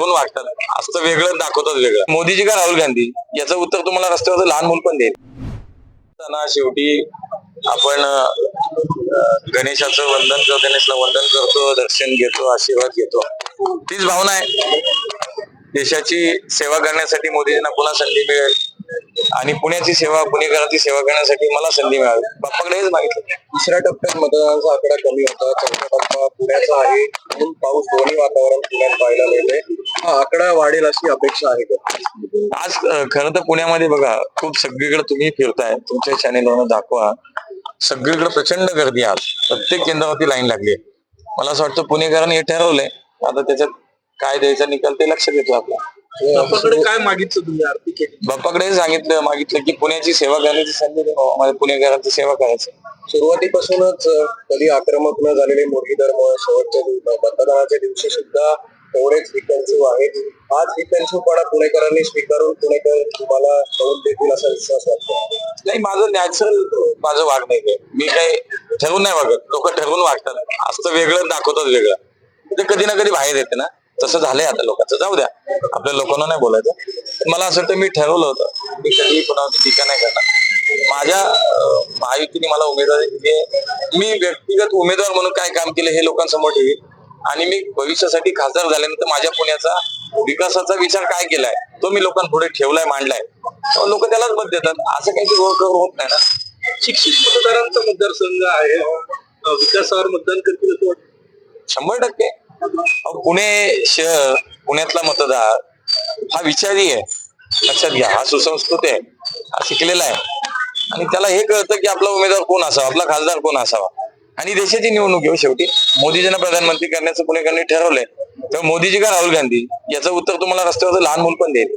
पण वाटतात असं वेगळं दाखवतात वेगळं. मोदीजी का राहुल गांधी? याचं उत्तर तुम्हाला रस्त्यावर लहान मुल पण देईल. शेवटी आपण गणेशाचं वंदन करतो गणेशला वंदन करतो दर्शन घेतो आशीर्वाद घेतो. तीच भावना आहे. देशाची सेवा करण्यासाठी मोदीजींना पुन्हा संधी मिळेल. आणि पुण्याची सेवा पुणेकरांची सेवा करण्यासाठी मला संधी मिळाली. बाप्पाकडे हेच मागितलं. तिसऱ्या टप्प्यात मतदानाचा आकडा कमी होता. चौथा टप्पा पुण्याचा आहे. म्हणून पाऊस दोन्ही वातावरण पुण्यात पाहायला मिळते हा आकडा वाढेल अशी अपेक्षा आहे आज खरं तर पुण्यामध्ये बघा खूप सगळीकडे तुम्ही फिरताय. तुमच्या चॅनेलवर दाखवा. सगळीकडे प्रचंड गर्दी आज. प्रत्येक केंद्रावरती लाईन लागली मला असं वाटतं पुणेकरांनी हे ठरवलंय. आता त्याच्यात काय द्यायचा निकाल ते लक्ष येतो आपला. बाप्पाकडे काय मागितलं तुम्ही आरती केली बाप्पाकडे हे सांगितलं मागितलं की पुण्याची सेवा करण्याची संधी बाबा. मला पुणेकरांची सेवा करायची. सुरुवातीपासूनच कधी आक्रमक न झालेले मुरलीधर मोहोळ शेवटच्या दिवशी मतदानाच्या दिवशी सुद्धा तेवढेच डिफेन्सिव्ह आहेत. आज डिफेन्सिव्हपणा पुणेकरांनी स्वीकारून पुणेकर तुम्हाला कौल देतील असा विश्वास वाटतो. नाही माझं नॅचरल माझं वागणं आहे मी काही ठरवून नाही वागत. लोक ठरवून वागतात. असतं वेगळं दाखवतात वेगळं. ते कधी ना कधी बाहेर येते ना. तसं झालंय आता लोकांचं. जाऊ द्या. आपल्या लोकांना नाही बोलायचं. मला असं वाटतं मी ठरवलं होतं. मी कधी कुणावरती टीका नाही करणार. माझ्या महायुतीने मला उमेदवारी दिली मी व्यक्तिगत उमेदवार म्हणून काय काम केलं हे लोकांसमोर ठेवी आणि मी भविष्यासाठी खासदार झाल्यानंतर माझ्या पुण्याचा विकासाचा विचार काय केलाय तो मी लोकांपुढे ठेवलाय मांडलाय. लोक त्यालाच मत देतात. असं काही होत नाही ना. शिक्षित मतदारांचा मतदारसंघ आहे. विकासावर मतदान करतील शंभर टक्के. पुणे शहर पुण्यातला मतदार हा विचारी आहे. लक्षात घ्या हा सुसंस्कृत आहे हा शिकलेला आहे. आणि त्याला हे कळतं की आपला उमेदवार कोण असावा आपला खासदार कोण असावा. आणि देशाची निवडणूक घेऊ हो शेवटी. मोदीजींना प्रधानमंत्री करण्याचं पुणेकरांनी ठरवलंय तर मोदीजी का राहुल गांधी? याचं उत्तर तुम्हाला रस्त्यावर लहान मुलं पण देईल.